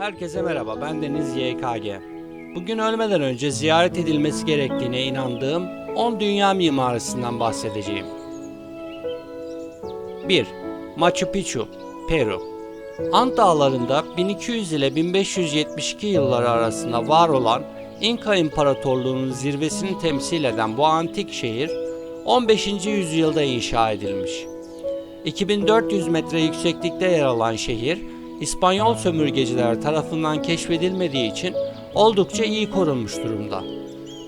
Herkese merhaba, ben Deniz YKG. Bugün ölmeden önce ziyaret edilmesi gerektiğine inandığım 10 dünya mimarisinden bahsedeceğim. 1. Machu Picchu, Peru. Ant Dağları'nda 1200 ile 1572 yılları arasında var olan İnka İmparatorluğu'nun zirvesini temsil eden bu antik şehir 15. yüzyılda inşa edilmiş. 2400 metre yükseklikte yer alan şehir, İspanyol sömürgeciler tarafından keşfedilmediği için oldukça iyi korunmuş durumda.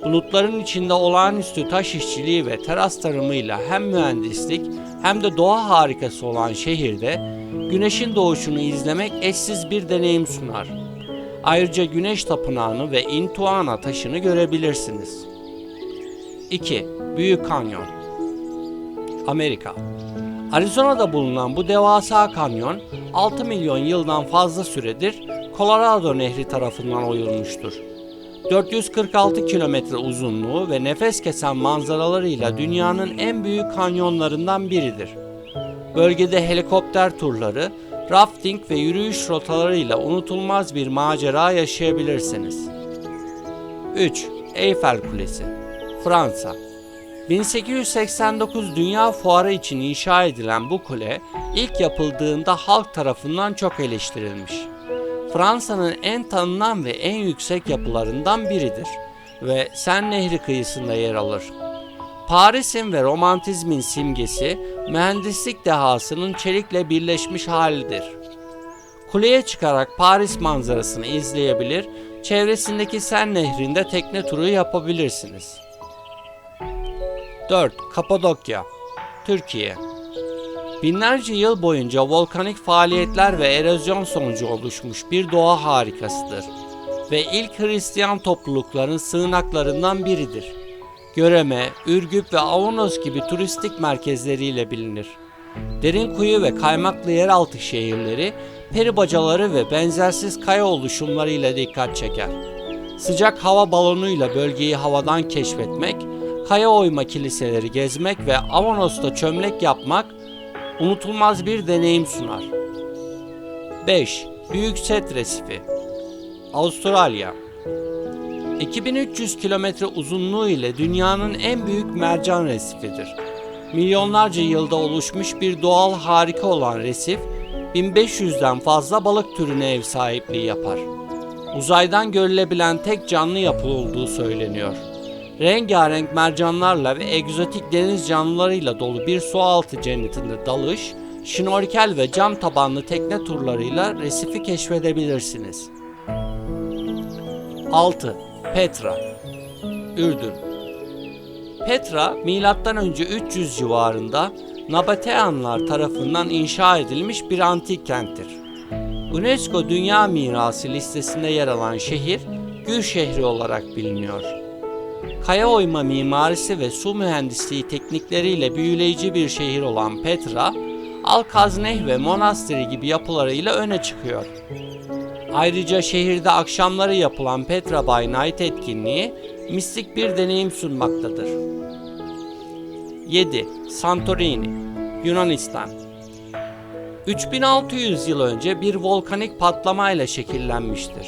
Bulutların içinde olağanüstü taş işçiliği ve teras tarımıyla hem mühendislik hem de doğa harikası olan şehirde güneşin doğuşunu izlemek eşsiz bir deneyim sunar. Ayrıca Güneş Tapınağı'nı ve Intihuatana taşını görebilirsiniz. 2. Büyük Kanyon Amerika Arizona'da bulunan bu devasa kanyon 6 milyon yıldan fazla süredir Colorado Nehri tarafından oyulmuştur. 446 kilometre uzunluğu ve nefes kesen manzaralarıyla dünyanın en büyük kanyonlarından biridir. Bölgede helikopter turları, rafting ve yürüyüş rotalarıyla unutulmaz bir macera yaşayabilirsiniz. 3. Eyfel Kulesi Fransa 1889 Dünya Fuarı için inşa edilen bu kule ilk yapıldığında halk tarafından çok eleştirilmiş. Fransa'nın en tanınan ve en yüksek yapılarından biridir ve Sen Nehri kıyısında yer alır. Paris'in ve romantizmin simgesi, mühendislik dehasının çelikle birleşmiş halidir. Kuleye çıkarak Paris manzarasını izleyebilir, çevresindeki Sen Nehri'nde tekne turu yapabilirsiniz. 4. Kapadokya Türkiye Binlerce yıl boyunca volkanik faaliyetler ve erozyon sonucu oluşmuş bir doğa harikasıdır ve ilk Hristiyan toplulukların sığınaklarından biridir. Göreme, Ürgüp ve Avanos gibi turistik merkezleriyle bilinir. Derin kuyu ve kaymaklı yeraltı şehirleri, peri bacaları ve benzersiz kaya oluşumlarıyla dikkat çeker. Sıcak hava balonuyla bölgeyi havadan keşfetmek, kaya oyma kiliseleri gezmek ve Avanos'ta çömlek yapmak unutulmaz bir deneyim sunar. 5. Büyük Set Resifi Avustralya 2300 kilometre uzunluğu ile dünyanın en büyük mercan resifidir. Milyonlarca yılda oluşmuş bir doğal harika olan resif, 1500'den fazla balık türüne ev sahipliği yapar. Uzaydan görülebilen tek canlı yapı olduğu söyleniyor. Rengarenk mercanlarla ve egzotik deniz canlılarıyla dolu bir sualtı cennetinde dalış, şnorkel ve cam tabanlı tekne turlarıyla resifi keşfedebilirsiniz. 6. Petra Ürdün Petra, M.Ö. 300 civarında Nabateanlar tarafından inşa edilmiş bir antik kenttir. UNESCO Dünya Mirası listesinde yer alan şehir, Gül şehri olarak biliniyor. Kaya oyma mimarisi ve su mühendisliği teknikleriyle büyüleyici bir şehir olan Petra, Alkazneh ve Monastiri gibi yapılarıyla öne çıkıyor. Ayrıca şehirde akşamları yapılan Petra by Night etkinliği mistik bir deneyim sunmaktadır. 7. Santorini Yunanistan 3600 yıl önce bir volkanik patlamayla şekillenmiştir.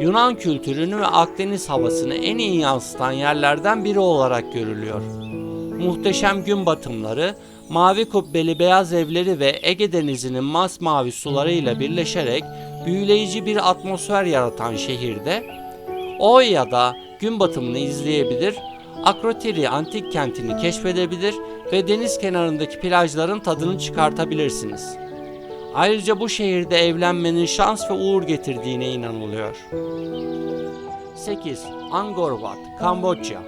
Yunan kültürünü ve Akdeniz havasını en iyi yansıtan yerlerden biri olarak görülüyor. Muhteşem gün batımları, mavi kubbeli beyaz evleri ve Ege Denizi'nin masmavi sularıyla birleşerek büyüleyici bir atmosfer yaratan şehirde Oya'da gün batımını izleyebilir, Akrotiri antik kentini keşfedebilir ve deniz kenarındaki plajların tadını çıkartabilirsiniz. Ayrıca bu şehirde evlenmenin şans ve uğur getirdiğine inanılıyor. 8. Angkor Wat, Kamboçya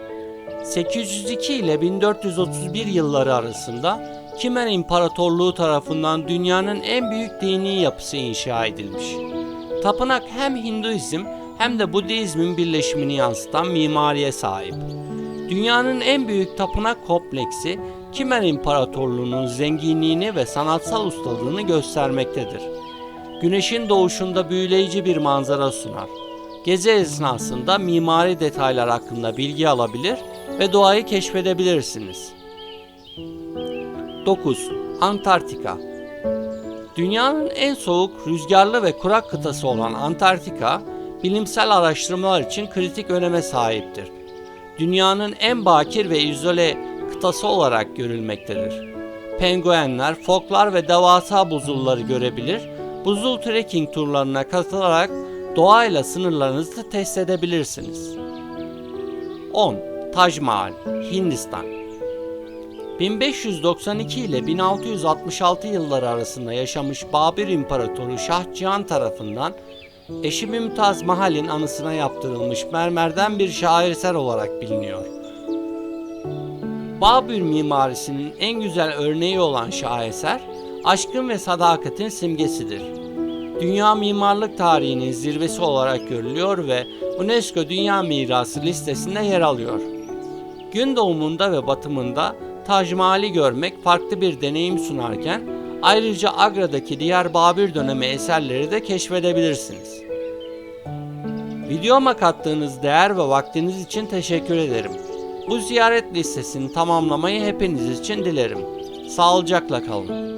802 ile 1431 yılları arasında Kimer İmparatorluğu tarafından dünyanın en büyük dini yapısı inşa edilmiş. Tapınak hem Hinduizm hem de Budizmin birleşimini yansıtan mimariye sahip. Dünyanın en büyük tapınak kompleksi Kimer İmparatorluğu'nun zenginliğini ve sanatsal ustalığını göstermektedir. Güneşin doğuşunda büyüleyici bir manzara sunar. Gezi esnasında mimari detaylar hakkında bilgi alabilir ve doğayı keşfedebilirsiniz. 9. Antarktika Dünyanın en soğuk, rüzgarlı ve kurak kıtası olan Antarktika, bilimsel araştırmalar için kritik öneme sahiptir. Dünyanın en bakir ve izole kıtası olarak görülmektedir. Penguenler, foklar ve devasa buzulları görebilir, buzul trekking turlarına katılarak doğayla sınırlarınızı test edebilirsiniz. 10. Taj Mahal, Hindistan 1592 ile 1666 yılları arasında yaşamış Babür İmparatoru Şah Cihan tarafından eşi Mümtaz Mahal'in anısına yaptırılmış mermerden bir şaheser olarak biliniyor. Babür mimarisinin en güzel örneği olan şaheser, aşkın ve sadakatin simgesidir. Dünya mimarlık tarihinin zirvesi olarak görülüyor ve UNESCO Dünya Mirası listesinde yer alıyor. Gün doğumunda ve batımında Taj Mahal'i görmek farklı bir deneyim sunarken ayrıca Agra'daki diğer Babür dönemi eserleri de keşfedebilirsiniz. Videoma kattığınız değer ve vaktiniz için teşekkür ederim. Bu ziyaret listesini tamamlamayı hepiniz için dilerim. Sağlıcakla kalın.